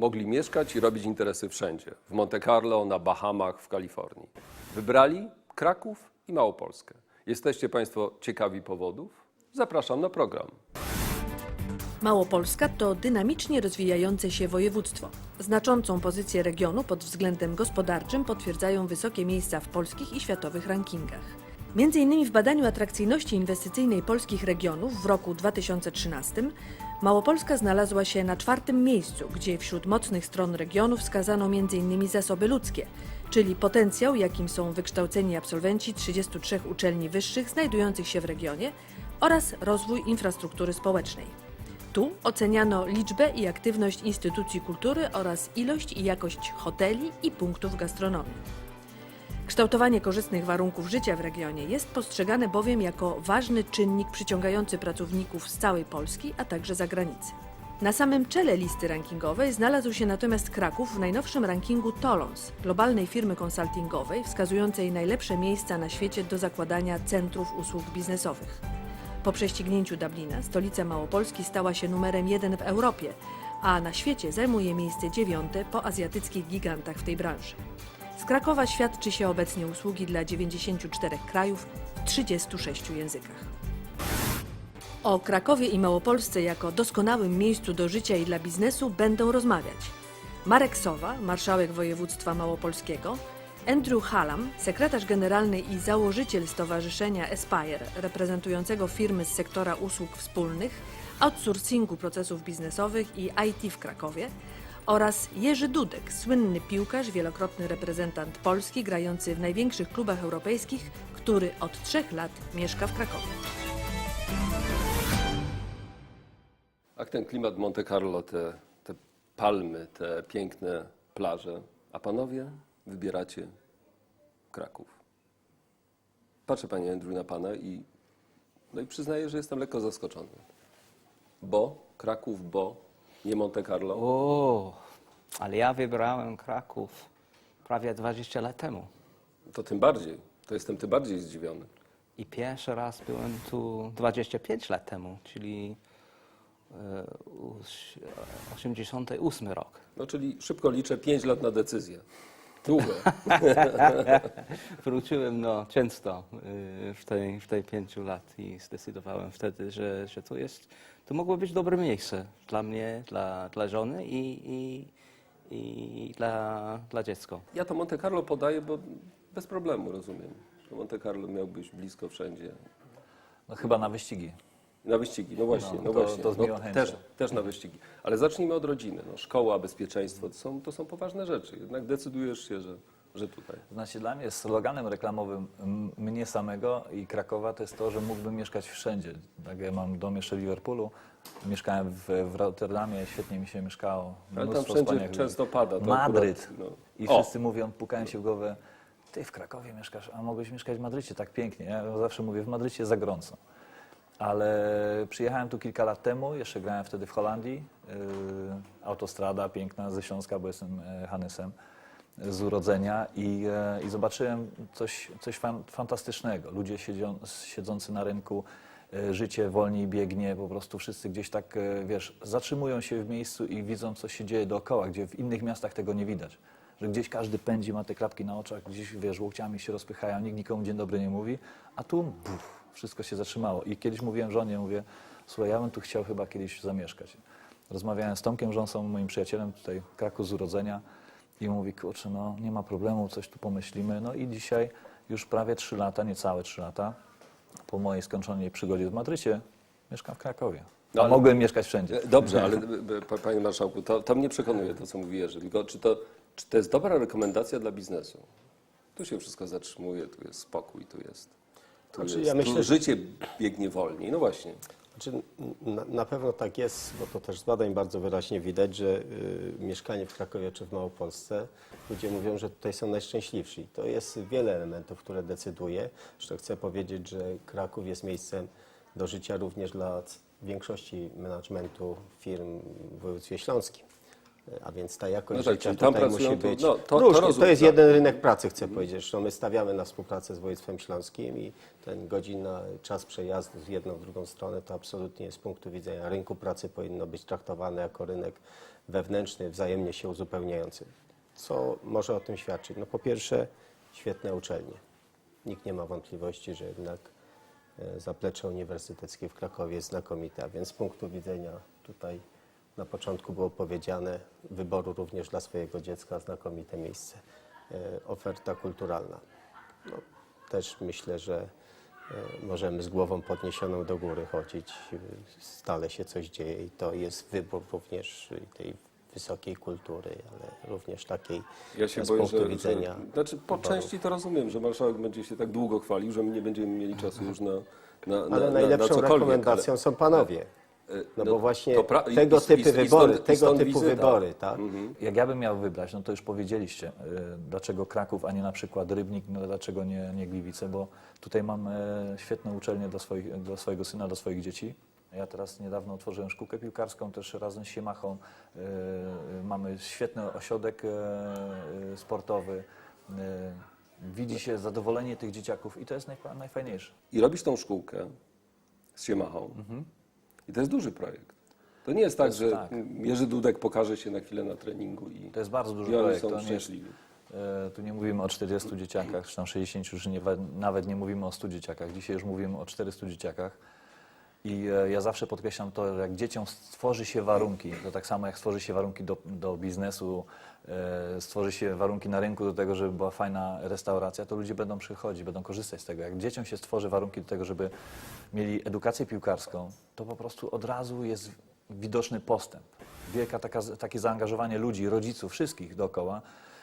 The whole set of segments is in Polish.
mogli mieszkać i robić interesy wszędzie. W Monte Carlo, na Bahamach, w Kalifornii. Wybrali Kraków i Małopolskę. Jesteście Państwo ciekawi powodów? Zapraszam na program. Małopolska to dynamicznie rozwijające się województwo. Znaczącą pozycję regionu pod względem gospodarczym potwierdzają wysokie miejsca w polskich i światowych rankingach. Między innymi w badaniu atrakcyjności inwestycyjnej polskich regionów w roku 2013 Małopolska znalazła się na czwartym miejscu, gdzie wśród mocnych stron regionu wskazano m.in. zasoby ludzkie, czyli potencjał, jakim są wykształceni absolwenci 33 uczelni wyższych znajdujących się w regionie oraz rozwój infrastruktury społecznej. Tu oceniano liczbę i aktywność instytucji kultury oraz ilość i jakość hoteli i punktów gastronomii. Kształtowanie korzystnych warunków życia w regionie jest postrzegane bowiem jako ważny czynnik przyciągający pracowników z całej Polski, a także zagranicy. Na samym czele listy rankingowej znalazł się natomiast Kraków w najnowszym rankingu Tolons, globalnej firmy konsultingowej wskazującej najlepsze miejsca na świecie do zakładania centrów usług biznesowych. Po prześcignięciu Dublina stolica Małopolski stała się numerem jeden w Europie, a na świecie zajmuje miejsce dziewiąte po azjatyckich gigantach w tej branży. Z Krakowa świadczy się obecnie usługi dla 94 krajów w 36 językach. O Krakowie i Małopolsce jako doskonałym miejscu do życia i dla biznesu będą rozmawiać Marek Sowa, marszałek województwa małopolskiego, Andrew Hallam, sekretarz generalny i założyciel Stowarzyszenia Aspire, reprezentującego firmy z sektora usług wspólnych, outsourcingu procesów biznesowych i IT w Krakowie, oraz Jerzy Dudek, słynny piłkarz, wielokrotny reprezentant Polski, grający w największych klubach europejskich, który od trzech lat mieszka w Krakowie. Jak ten klimat Monte Carlo, te, te palmy, te piękne plaże, a panowie wybieracie Kraków. Patrzę panie Andrew na pana i, no i przyznaję, że jestem lekko zaskoczony. Bo Kraków, bo nie Monte Carlo. O, ale ja wybrałem Kraków prawie 20 lat temu. To tym bardziej, to jestem tym bardziej zdziwiony. I pierwszy raz byłem tu 25 lat temu, czyli e, uś- 88 rok. No czyli szybko liczę 5 lat na decyzję. Długo. Wróciłem no, często y, w tej, w tej pięciu lat i zdecydowałem wtedy, że, że to jest, to mogło być dobre miejsce dla mnie, dla, dla żony i, i, i dla, dla dziecka. Ja to Monte Carlo podaję, bo bez problemu rozumiem. Monte Carlo miał być blisko wszędzie. No chyba na wyścigi. Na wyścigi, no właśnie, no, No, to- właśnie. to z no, też, też na wyścigi. Ale zacznijmy od rodziny. No, szkoła, bezpieczeństwo to są, to są poważne rzeczy. Jednak decydujesz się, że, że tutaj. Znaczy dla mnie sloganem reklamowym m- mnie samego i Krakowa to jest to, że mógłbym mieszkać wszędzie. Tak ja mam dom jeszcze w Liverpoolu, mieszkałem w, w Rotterdamie, świetnie mi się mieszkało. Ale tam mnóstwo wszędzie wspaniałych często pada. to Madryt. akurat, no. I O, wszyscy mówią, pukają się w głowę, ty w Krakowie mieszkasz, a mogłeś mieszkać w Madrycie tak pięknie. Ja zawsze mówię, w Madrycie za gorąco. Ale przyjechałem tu kilka lat temu, jeszcze grałem wtedy w Holandii. Yy, autostrada piękna ze Śląska, bo jestem e, Hanysem z urodzenia i, e, i zobaczyłem coś, coś fan, fantastycznego. Ludzie siedzący na rynku, e, życie wolniej biegnie, po prostu wszyscy gdzieś tak, e, wiesz, zatrzymują się w miejscu i widzą, co się dzieje dookoła, gdzie w innych miastach tego nie widać. Że gdzieś każdy pędzi, ma te klapki na oczach, gdzieś, wiesz, łokciami się rozpychają, nikt nikomu dzień dobry nie mówi, a tu buf, wszystko się zatrzymało. I kiedyś mówiłem żonie, mówię, słuchaj, ja bym tu chciał chyba kiedyś zamieszkać. Rozmawiałem z Tomkiem Rząsą, moim przyjacielem, tutaj Kraków z urodzenia i mówi, kurczę, no nie ma problemu, coś tu pomyślimy. No i dzisiaj już prawie trzy lata, niecałe trzy lata, po mojej skończonej przygodzie w Madrycie, mieszkam w Krakowie. No ale- mogłem mieszkać wszędzie. E, Dobrze, ale e, pa- panie marszałku, to, to mnie przekonuje to, co mówi Jerzy. Tylko czy to, czy to jest dobra rekomendacja dla biznesu? Tu się wszystko zatrzymuje, tu jest spokój, tu jest. Tu Znaczy, jest ja myślę, tu że- życie biegnie wolniej. No właśnie. Znaczy, na, na pewno tak jest, bo to też z badań bardzo wyraźnie widać, że y, mieszkanie w Krakowie czy w Małopolsce, ludzie mówią, że tutaj są najszczęśliwsi. To jest wiele elementów, które decyduje. Zresztą chcę powiedzieć, że Kraków jest miejscem do życia również dla większości managementu firm w województwie śląskim. A więc ta jakość No tak, życia tam tutaj pracują musi to- być. no, to- to Różnie, to, rozumiem, jest tak. jeden rynek pracy, chcę powiedzieć. Zresztą my stawiamy na współpracę z województwem śląskim i ten godzina, czas przejazdu w jedną, w drugą stronę to absolutnie z punktu widzenia rynku pracy powinno być traktowane jako rynek wewnętrzny, wzajemnie się uzupełniający. Co może o tym świadczyć? No po pierwsze, świetne uczelnie. Nikt nie ma wątpliwości, że jednak e, zaplecze uniwersyteckie w Krakowie jest znakomite, a więc z punktu widzenia tutaj na początku było powiedziane wyboru również dla swojego dziecka znakomite miejsce. E, Oferta kulturalna. No, też myślę, że e, możemy z głową podniesioną do góry chodzić. E, Stale się coś dzieje i to jest wybór również tej wysokiej kultury, ale również takiej Ja się z boję, punktu że, widzenia że znaczy po wyborów. części to rozumiem, że marszałek będzie się tak długo chwalił, że my nie będziemy mieli czasu już na, na, na, Ale na, najlepszą na rekomendacją są panowie. Ale, e, No, bo właśnie to pra- tego i- typy i- i wybory, stąd- tego stąd typu wizyta. wybory, tak? Jak ja bym miał wybrać, no to już powiedzieliście, y, dlaczego Kraków, a nie na przykład Rybnik, no dlaczego nie, nie Gliwice, bo tutaj mam e, świetne uczelnie dla, swoich, dla swojego syna, dla swoich dzieci. Ja teraz niedawno otworzyłem szkółkę piłkarską, też razem z Siemachą. Y, y, Mamy świetny ośrodek e, e, sportowy. Y, Widzi się zadowolenie tych dzieciaków i to jest najfa- najfajniejsze. I robisz tą szkółkę z Siemachą. I to jest duży projekt. To nie jest tak, jest że tak. Jerzy Dudek pokaże się na chwilę na treningu i, To jest bardzo duży i oni projekt. są jest, szczęśliwi. E, Tu nie mówimy o 40 dzieciakach, czy tam 60, już nie, nawet nie mówimy o 100 dzieciakach. Dzisiaj już mówimy o 400 dzieciakach. I e, ja zawsze podkreślam to, że jak dzieciom stworzy się warunki, to tak samo jak stworzy się warunki do, do biznesu, e, stworzy się warunki na rynku do tego, żeby była fajna restauracja, to ludzie będą przychodzić, będą korzystać z tego. Jak dzieciom się stworzy warunki do tego, żeby mieli edukację piłkarską, to po prostu od razu jest widoczny postęp. Wielka taka, takie zaangażowanie ludzi, rodziców, wszystkich dookoła.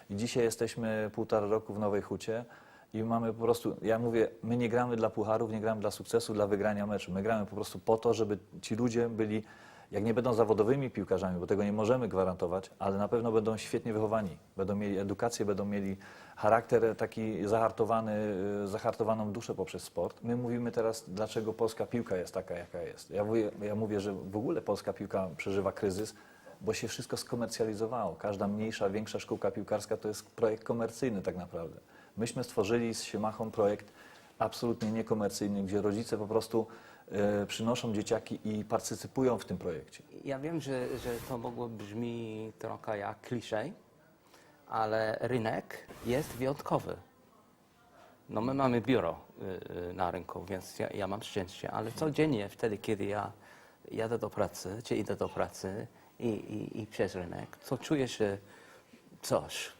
I dzisiaj jesteśmy półtora roku w Nowej Hucie i mamy po prostu, ja mówię, my nie gramy dla pucharów, nie gramy dla sukcesu, dla wygrania meczu. My gramy po prostu po to, żeby ci ludzie byli, jak nie będą zawodowymi piłkarzami, bo tego nie możemy gwarantować, ale na pewno będą świetnie wychowani. Będą mieli edukację, będą mieli charakter taki zahartowany, y, zahartowaną duszę poprzez sport. My mówimy teraz, dlaczego polska piłka jest taka, jaka jest. Ja mówię, ja mówię, że w ogóle polska piłka przeżywa kryzys, bo się wszystko skomercjalizowało. Każda mniejsza, większa szkółka piłkarska to jest projekt komercyjny tak naprawdę. Myśmy stworzyli z Siemachą projekt absolutnie niekomercyjny, gdzie rodzice po prostu e, przynoszą dzieciaki i partycypują w tym projekcie. Ja wiem, że, że to mogło brzmi trochę jak kliszej, ale rynek jest wyjątkowy. No my mamy biuro y, y, na rynku, więc ja, ja mam szczęście, ale codziennie wtedy, kiedy ja jadę do pracy, czy idę do pracy i, i, i przez rynek, to czuję, że coś,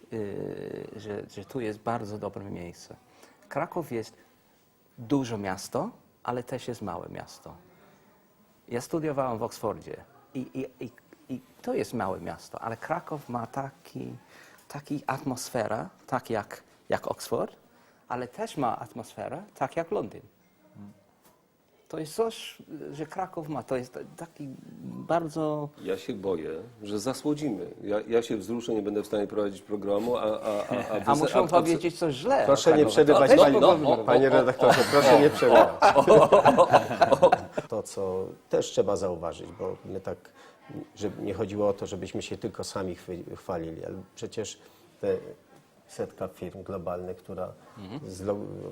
że, że tu jest bardzo dobre miejsce. Kraków jest duże miasto, ale też jest małe miasto. Ja studiowałem w Oksfordzie i, i, i, i to jest małe miasto, ale Kraków ma taki, taki atmosferę, tak jak, jak Oxford, ale też ma atmosferę, tak jak Londyn. To jest coś, że Kraków ma. To jest taki bardzo... Ja się boję, że zasłodzimy. Ja, ja się wzruszę, nie będę w stanie prowadzić programu, a... A, a, a, A muszą a- powiedzieć coś źle. Proszę nie przerywać, To mogłoby no, być. panie redaktorze, proszę nie przerywać. To, co też trzeba zauważyć, bo my tak, żeby nie chodziło o to, żebyśmy się tylko sami chwalili, ale przecież te setka firm globalnych, która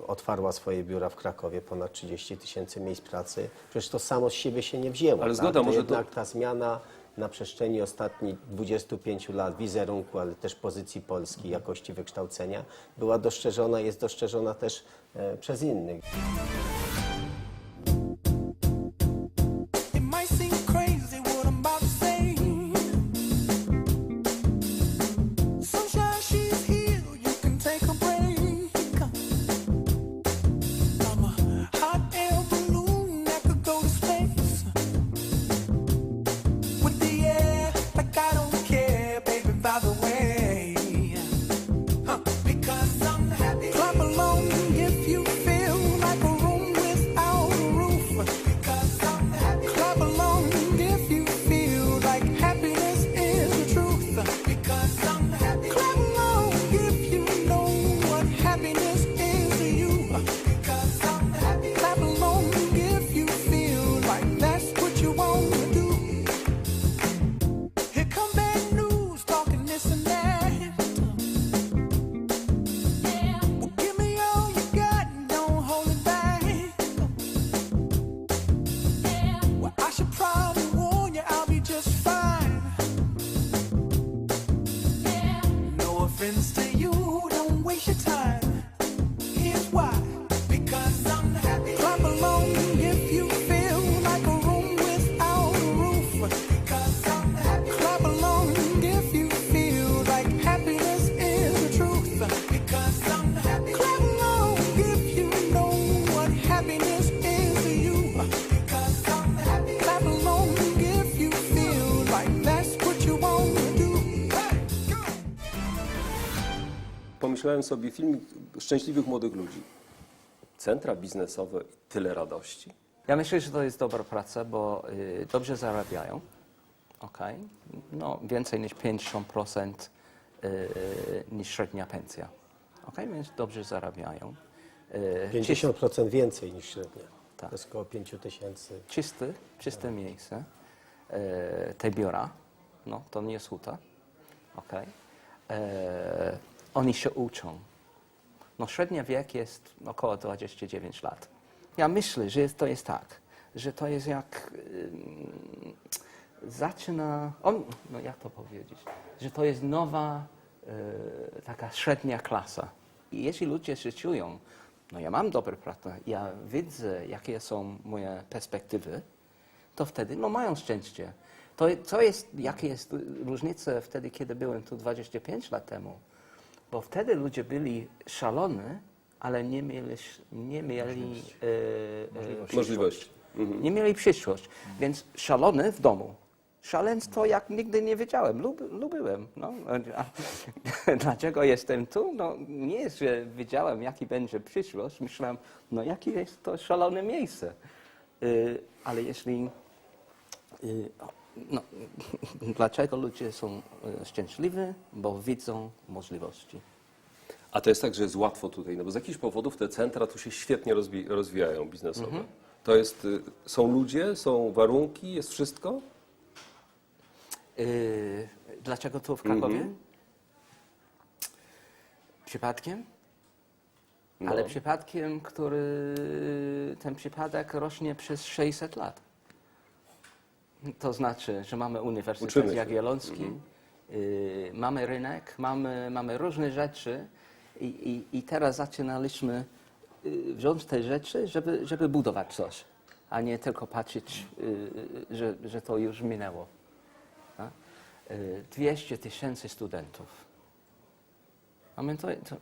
otwarła swoje biura w Krakowie, ponad 30 tysięcy miejsc pracy, przecież to samo z siebie się nie wzięło. Ale tak? zgoda, to może to- jednak ta zmiana na przestrzeni ostatnich 25 lat wizerunku, ale też pozycji Polski, jakości wykształcenia była dostrzeżona, jest dostrzeżona też e, przez innych. Pomyślałem sobie filmik szczęśliwych młodych ludzi. Centra biznesowe, tyle radości. Ja myślę, że to jest dobra praca, bo y, dobrze zarabiają. Okay. No, więcej niż 50% y, niż średnia pensja. Okay? Więc dobrze zarabiają. Y, 50% więcej niż średnia. Tak. To jest około 5 tysięcy. czysty, czyste miejsce, e, te biura, no to nie jest huta, okej. E, Oni się uczą. No średnia wiek jest około 29 lat. Ja myślę, że to jest tak, że to jest jak zaczyna, on, no jak to powiedzieć, że to jest nowa e, taka średnia klasa. I jeśli ludzie się czują, no ja mam dobre pracę, ja widzę, jakie są moje perspektywy, to wtedy no mają szczęście. To, to jest, jaka jest różnica wtedy, kiedy byłem tu 25 lat temu. Bo wtedy ludzie byli szaloni, ale nie mieli, nie mieli e, e, Możliwości. nie mieli przyszłość. Więc szalony w domu. Szaleństwo jak nigdy nie wiedziałem. Lub, lubiłem. No. Dlaczego jestem tu? No, nie jest, że wiedziałem, jaki będzie przyszłość. Myślałem, no jakie jest to szalone miejsce. Y, ale jeśli... Y, no, dlaczego ludzie są y, szczęśliwi? Bo widzą możliwości. A to jest tak, że jest łatwo tutaj, no bo z jakichś powodów te centra tu się świetnie rozwi- rozwijają biznesowo. To jest, y, są ludzie, są warunki, jest wszystko? Y, dlaczego tu w Krakowie? Mhm. Przypadkiem? No. Ale przypadkiem, który ten przypadek rośnie przez 600 lat. To znaczy, że mamy Uniwersytet się. Mhm. Jagielloński, y, mamy rynek, mamy, mamy różne rzeczy i, i, i teraz zaczynaliśmy y, wziąć te rzeczy, żeby, żeby budować coś, a nie tylko patrzeć, y, że, że to już minęło. Y, 200 tysięcy studentów. A my to, to,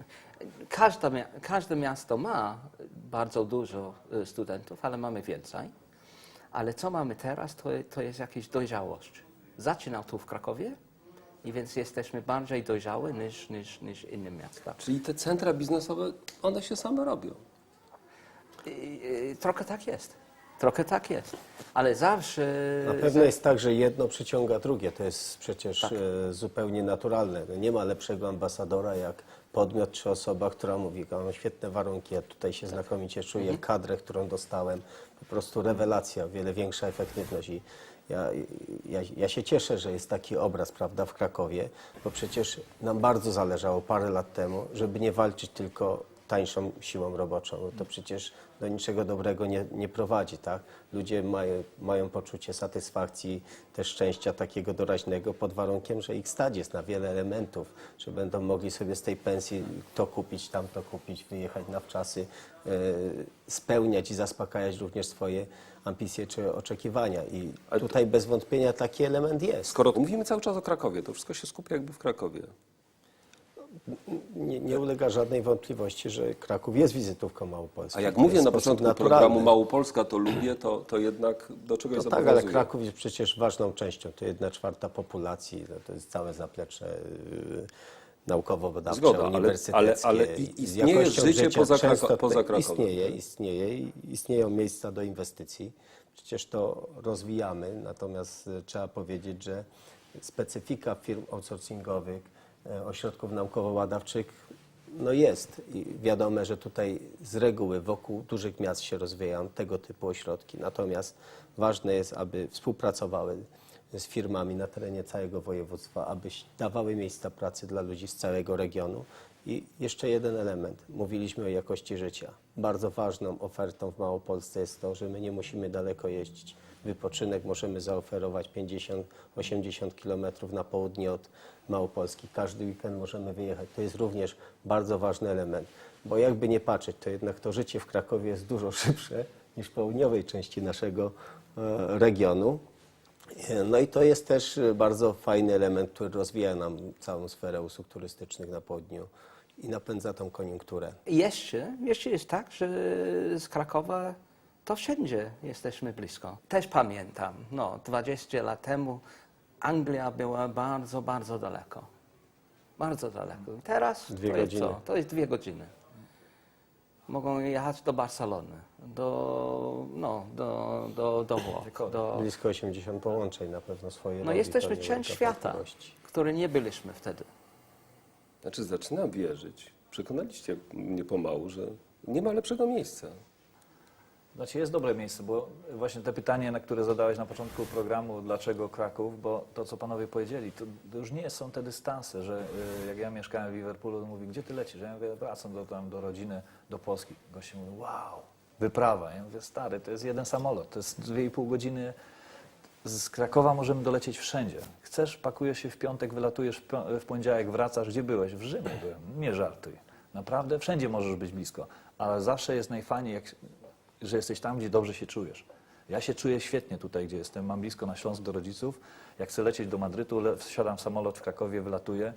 każde, każde miasto ma bardzo dużo y, studentów, ale mamy więcej. Ale co mamy teraz, to, to jest jakaś dojrzałość. Zaczynał tu w Krakowie i więc jesteśmy bardziej dojrzałe niż, niż, niż inne miasta. Czyli te centra biznesowe, one się same robią. I, i, trochę tak jest. Trochę tak jest. Ale zawsze... Na pewno jest tak, że jedno przyciąga drugie. To jest przecież Tak. e, zupełnie naturalne. Nie ma lepszego ambasadora jak podmiot czy osoba, która mówi, "Ja mam świetne warunki, ja tutaj się znakomicie czuję, Mhm. kadrę, którą dostałem, po prostu rewelacja, o wiele większa efektywność. I ja, ja, ja się cieszę, że jest taki obraz, prawda, w Krakowie, bo przecież nam bardzo zależało parę lat temu, żeby nie walczyć tylko tańszą siłą roboczą. To przecież do niczego dobrego nie, nie prowadzi, tak? Ludzie mają, mają poczucie satysfakcji, też szczęścia takiego doraźnego pod warunkiem, że ich stać jest na wiele elementów, że będą mogli sobie z tej pensji to kupić, tamto kupić, wyjechać na wczasy, e, spełniać i zaspokajać również swoje ambicje czy oczekiwania. I Ale tutaj bez wątpienia taki element jest. Skoro mówimy cały czas o Krakowie, to wszystko się skupia jakby w Krakowie. Nie, nie ulega żadnej wątpliwości, że Kraków jest wizytówką Małopolski. A jak To mówię na początku naturalny. programu Małopolska to lubię, to, to jednak do czegoś No tak, ale. Kraków jest przecież ważną częścią. To jedna czwarta populacji, no to jest całe zaplecze yy, naukowo-badawcze, Zgoda, ale- uniwersyteckie. ale- ale Z istnieje życie poza Krako- poza Krakowem. Istnieje, istnieje i istnieją miejsca do inwestycji. Przecież to rozwijamy, natomiast y, trzeba powiedzieć, że specyfika firm outsourcingowych, ośrodków naukowo-badawczych no jest i wiadome, że tutaj z reguły wokół dużych miast się rozwijają tego typu ośrodki. Natomiast ważne jest, aby współpracowały z firmami na terenie całego województwa, aby dawały miejsca pracy dla ludzi z całego regionu. I jeszcze jeden element. Mówiliśmy o jakości życia. Bardzo ważną ofertą w Małopolsce jest to, że my nie musimy daleko jeździć. Wypoczynek możemy zaoferować 50-80 kilometrów na południe od Małopolski. Każdy weekend możemy wyjechać. To jest również bardzo ważny element. Bo jakby nie patrzeć, to jednak to życie w Krakowie jest dużo szybsze niż w południowej części naszego e, regionu. No i to jest też e, bardzo fajny element, który rozwija nam całą sferę usług turystycznych na południu i napędza tą koniunkturę. Jeszcze, jeszcze jest tak, że z Krakowa to wszędzie jesteśmy blisko. Też pamiętam, no, 20 lat temu Anglia była bardzo, bardzo daleko. Bardzo daleko. Teraz Dwie to jest godziny. co? To jest dwie godziny. Mogą jechać do Barcelony, do, no, do, do, do Włoch. Do, Blisko 80 połączeń na pewno swoje no robi, jesteśmy to nie część wielka świata, który nie byliśmy wtedy. Znaczy, zaczynam wierzyć. Przekonaliście mnie pomału, że nie ma lepszego miejsca. Znaczy jest dobre miejsce, bo właśnie te pytanie, na które zadałeś na początku programu, dlaczego Kraków, bo to, co panowie powiedzieli, to, już nie są te dystanse, że y, jak ja mieszkałem w Liverpoolu, to mówi, gdzie ty lecisz? Ja mówię, wracam do, tam, do rodziny, do Polski. Goście mówi, wow, wyprawa. Ja mówię, stary, to jest jeden samolot, to jest dwie i pół godziny. Z Krakowa możemy dolecieć wszędzie. Chcesz, pakujesz się w piątek, wylatujesz w poniedziałek, wracasz. Gdzie byłeś? W Rzymie byłem. Nie żartuj. Naprawdę, wszędzie możesz być blisko. Ale zawsze jest najfajniej, jak, że jesteś tam, gdzie dobrze się czujesz. Ja się czuję świetnie tutaj, gdzie jestem. Mam blisko na Śląsk do rodziców. Jak chcę lecieć do Madrytu, wsiadam w samolot w Krakowie, wylatuję.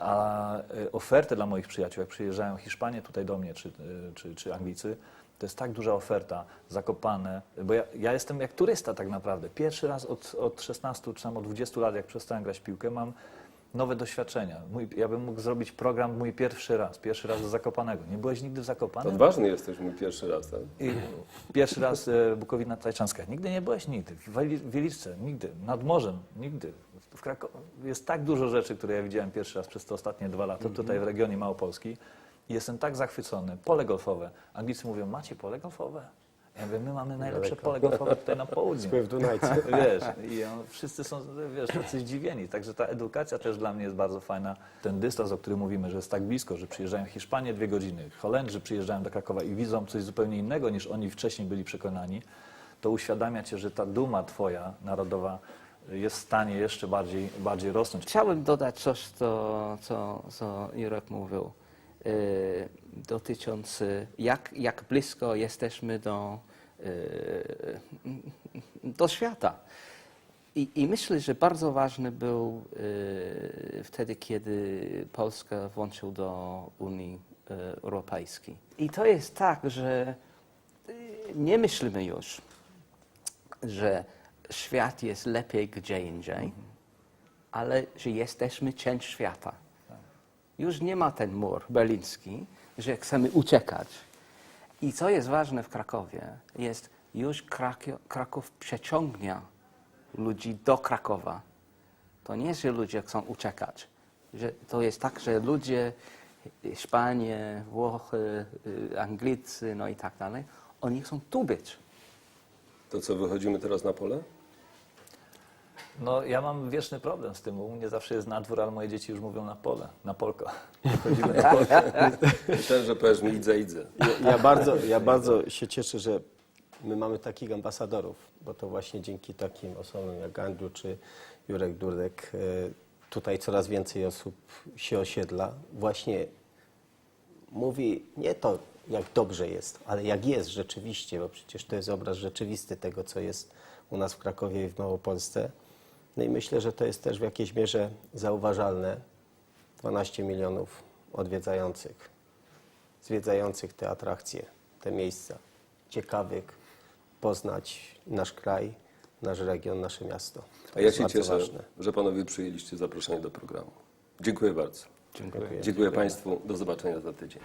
A y, ofertę dla moich przyjaciół, jak przyjeżdżają Hiszpanie tutaj do mnie, czy, y, czy, czy Anglicy, to jest tak duża oferta, zakopane, bo ja, ja jestem jak turysta tak naprawdę. Pierwszy raz od, od 16 czy tam od 20 lat, jak przestałem grać piłkę, mam nowe doświadczenia. Mój, ja bym mógł zrobić program mój pierwszy raz, pierwszy raz do Zakopanego. Nie byłeś nigdy w Zakopanem? Odważny jesteś mój pierwszy raz, tak? I pierwszy raz e, Bukowina Tajczanska. Nigdy nie byłeś? Nigdy. W Wieliczce? Nigdy. Nad morzem? Nigdy. W Krakowie jest tak dużo rzeczy, które ja widziałem pierwszy raz przez te ostatnie dwa lata, tutaj w regionie Małopolski. Jestem tak zachwycony. Pole golfowe. Anglicy mówią, macie pole golfowe? Ja mówię, my mamy najlepsze pole golfowe tutaj na południu. Spływ Dunajca. Wiesz, i on, wszyscy są, wiesz, tacy zdziwieni. Także ta edukacja też dla mnie jest bardzo fajna. Ten dystans, o którym mówimy, że jest tak blisko, że przyjeżdżają Hiszpanie dwie godziny, Holendrzy przyjeżdżają do Krakowa i widzą coś zupełnie innego niż oni wcześniej byli przekonani, to uświadamia cię, że ta duma twoja narodowa jest w stanie jeszcze bardziej, bardziej rosnąć. Chciałbym dodać coś, co, co, co Jurek mówił, dotyczący jak, jak blisko jesteśmy do, y, do świata. I, I myślę, że bardzo ważny był y, wtedy, kiedy Polska włączył do Unii y, Europejskiej. I to jest tak, że y, nie myślimy już, że świat jest lepiej gdzie indziej, ale że jesteśmy część świata. Już nie ma ten mur berliński, że chcemy uciekać. I co jest ważne w Krakowie, jest już Krakio, Kraków przeciągnie ludzi do Krakowa. To nie jest, że ludzie chcą uciekać. Że to jest tak, że ludzie, Hiszpanie, Włochy, y, Anglicy, no i tak dalej, oni chcą tu być. To co, wychodzimy teraz na pole? No, ja mam wieczny problem z tym. U mnie zawsze jest na dwór, ale moje dzieci już mówią na pole, na polko. Myślałem, że powiesz mi idzę, idzę. Ja, ja, bardzo, ja bardzo się cieszę, że my mamy takich ambasadorów, bo to właśnie dzięki takim osobom jak Andrew czy Jurek Durdek e, tutaj coraz więcej osób się osiedla. Właśnie mówi nie to, jak dobrze jest, ale jak jest rzeczywiście, bo przecież to jest obraz rzeczywisty tego, co jest u nas w Krakowie i w Małopolsce. No i myślę, że to jest też w jakiejś mierze zauważalne. 12 milionów odwiedzających zwiedzających te atrakcje, te miejsca, ciekawych poznać nasz kraj, nasz region, nasze miasto. To A ja się cieszę, ważne. że panowie przyjęliście zaproszenie do programu. Dziękuję bardzo. Dziękuję. Dziękuję państwu. Do zobaczenia za tydzień.